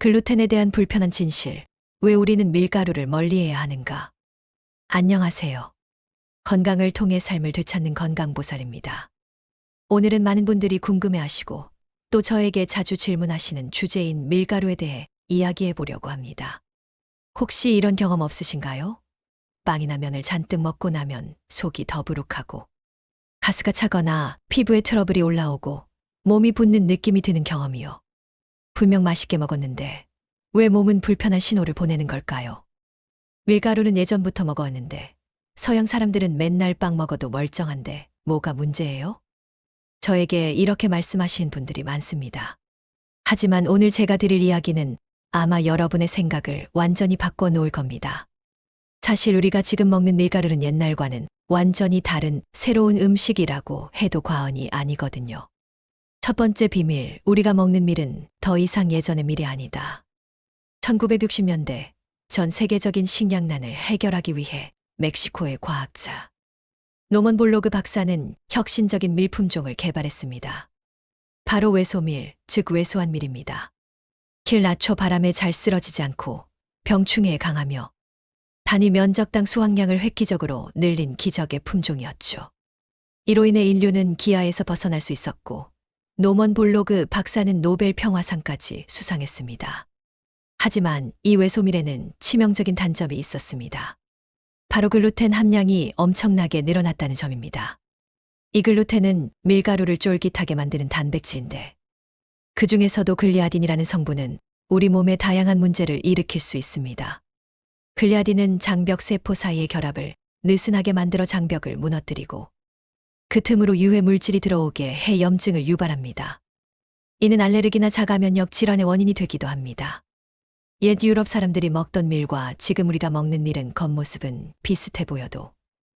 글루텐에 대한 불편한 진실. 왜 우리는 밀가루를 멀리해야 하는가? 안녕하세요. 건강을 통해 삶을 되찾는 건강보살입니다. 오늘은 많은 분들이 궁금해하시고 또 저에게 자주 질문하시는 주제인 밀가루에 대해 이야기해 보려고 합니다. 혹시 이런 경험 없으신가요? 빵이나 면을 잔뜩 먹고 나면 속이 더부룩하고 가스가 차거나 피부에 트러블이 올라오고 몸이 붓는 느낌이 드는 경험이요. 분명 맛있게 먹었는데 왜 몸은 불편한 신호를 보내는 걸까요? 밀가루는 예전부터 먹어왔는데 서양 사람들은 맨날 빵 먹어도 멀쩡한데 뭐가 문제예요? 저에게 이렇게 말씀하신 분들이 많습니다. 하지만 오늘 제가 드릴 이야기는 아마 여러분의 생각을 완전히 바꿔 놓을 겁니다. 사실 우리가 지금 먹는 밀가루는 옛날과는 완전히 다른 새로운 음식이라고 해도 과언이 아니거든요. 첫 번째 비밀, 우리가 먹는 밀은 더 이상 예전의 밀이 아니다. 1960년대 전 세계적인 식량난을 해결하기 위해 멕시코의 과학자 노먼 볼로그 박사는 혁신적인 밀 품종을 개발했습니다. 바로 외소밀, 즉 외소한 밀입니다. 길 낮춰 바람에 잘 쓰러지지 않고 병충해에 강하며 단위 면적당 수확량을 획기적으로 늘린 기적의 품종이었죠. 이로 인해 인류는 기아에서 벗어날 수 있었고 노먼 볼로그 박사는 노벨 평화상까지 수상했습니다. 하지만 이 외소밀에는 치명적인 단점이 있었습니다. 바로 글루텐 함량이 엄청나게 늘어났다는 점입니다. 이 글루텐은 밀가루를 쫄깃하게 만드는 단백질인데 그 중에서도 글리아딘이라는 성분은 우리 몸에 다양한 문제를 일으킬 수 있습니다. 글리아딘은 장벽 세포 사이의 결합을 느슨하게 만들어 장벽을 무너뜨리고 그 틈으로 유해 물질이 들어오게 해 염증을 유발합니다. 이는 알레르기나 자가 면역 질환의 원인이 되기도 합니다. 옛 유럽 사람들이 먹던 밀과 지금 우리가 먹는 밀은 겉모습은 비슷해 보여도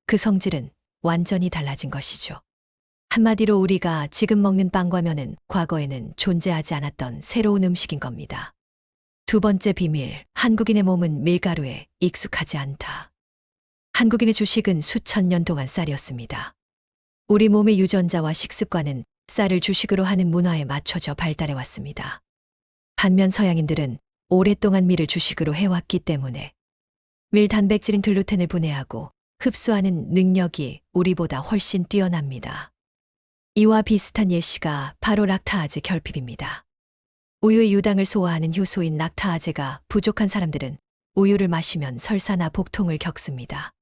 그 성질은 완전히 달라진 것이죠. 한마디로 우리가 지금 먹는 빵과 면은 과거에는 존재하지 않았던 새로운 음식인 겁니다. 두 번째 비밀, 한국인의 몸은 밀가루에 익숙하지 않다. 한국인의 주식은 수천 년 동안 쌀이었습니다. 우리 몸의 유전자와 식습관은 쌀을 주식으로 하는 문화에 맞춰져 발달해 왔습니다. 반면 서양인들은 오랫동안 밀을 주식으로 해왔기 때문에 밀 단백질인 글루텐을 분해하고 흡수하는 능력이 우리보다 훨씬 뛰어납니다. 이와 비슷한 예시가 바로 락타아제 결핍입니다. 우유의 유당을 소화하는 효소인 락타아제가 부족한 사람들은 우유를 마시면 설사나 복통을 겪습니다.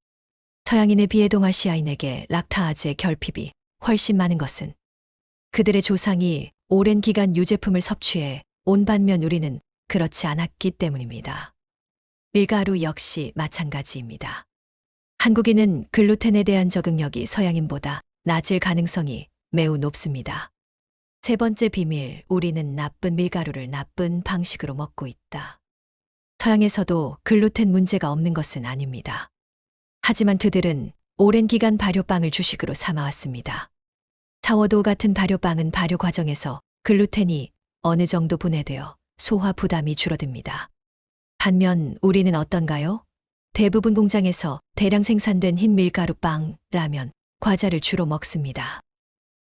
서양인에 비해 동아시아인에게 락타아제 결핍이 훨씬 많은 것은 그들의 조상이 오랜 기간 유제품을 섭취해 온 반면 우리는 그렇지 않았기 때문입니다. 밀가루 역시 마찬가지입니다. 한국인은 글루텐에 대한 적응력이 서양인보다 낮을 가능성이 매우 높습니다. 세 번째 비밀, 우리는 나쁜 밀가루를 나쁜 방식으로 먹고 있다. 서양에서도 글루텐 문제가 없는 것은 아닙니다. 하지만 그들은 오랜 기간 발효빵을 주식으로 삼아왔습니다. 사워도우 같은 발효빵은 발효 과정에서 글루텐이 어느 정도 분해되어 소화 부담이 줄어듭니다. 반면 우리는 어떤가요? 대부분 공장에서 대량 생산된 흰 밀가루 빵, 라면, 과자를 주로 먹습니다.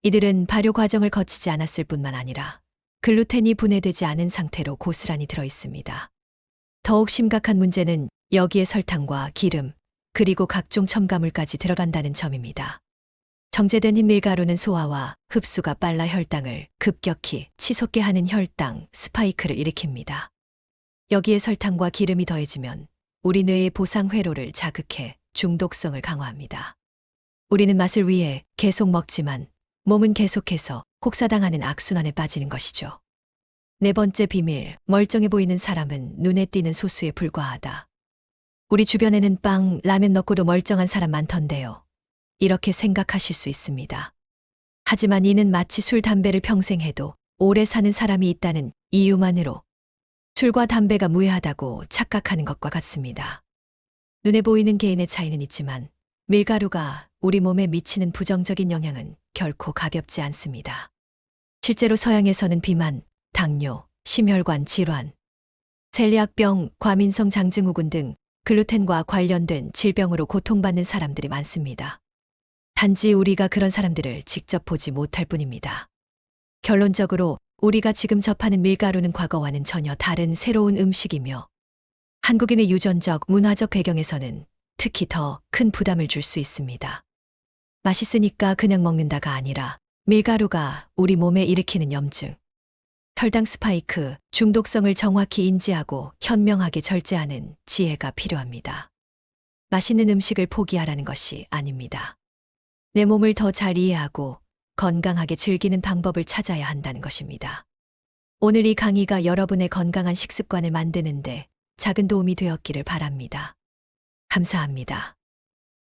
이들은 발효 과정을 거치지 않았을 뿐만 아니라 글루텐이 분해되지 않은 상태로 고스란히 들어 있습니다. 더욱 심각한 문제는 여기에 설탕과 기름, 그리고 각종 첨가물까지 들어간다는 점입니다. 정제된 흰 밀가루는 소화와 흡수가 빨라 혈당을 급격히 치솟게 하는 혈당 스파이크를 일으킵니다. 여기에 설탕과 기름이 더해지면 우리 뇌의 보상 회로를 자극해 중독성을 강화합니다. 우리는 맛을 위해 계속 먹지만 몸은 계속해서 혹사당하는 악순환에 빠지는 것이죠. 네 번째 비밀, 멀쩡해 보이는 사람은 눈에 띄는 소수에 불과하다. 우리 주변에는 빵, 라면 넣고도 멀쩡한 사람 많던데요. 이렇게 생각하실 수 있습니다. 하지만 이는 마치 술, 담배를 평생 해도 오래 사는 사람이 있다는 이유만으로 술과 담배가 무해하다고 착각하는 것과 같습니다. 눈에 보이는 개인의 차이는 있지만 밀가루가 우리 몸에 미치는 부정적인 영향은 결코 가볍지 않습니다. 실제로 서양에서는 비만, 당뇨, 심혈관 질환, 셀리악병, 과민성 장증후군 등 글루텐과 관련된 질병으로 고통받는 사람들이 많습니다. 단지 우리가 그런 사람들을 직접 보지 못할 뿐입니다. 결론적으로 우리가 지금 접하는 밀가루는 과거와는 전혀 다른 새로운 음식이며 한국인의 유전적, 문화적 배경에서는 특히 더 큰 부담을 줄 수 있습니다. 맛있으니까 그냥 먹는다가 아니라 밀가루가 우리 몸에 일으키는 염증, 혈당 스파이크, 중독성을 정확히 인지하고 현명하게 절제하는 지혜가 필요합니다. 맛있는 음식을 포기하라는 것이 아닙니다. 내 몸을 더 잘 이해하고 건강하게 즐기는 방법을 찾아야 한다는 것입니다. 오늘 이 강의가 여러분의 건강한 식습관을 만드는데 작은 도움이 되었기를 바랍니다. 감사합니다.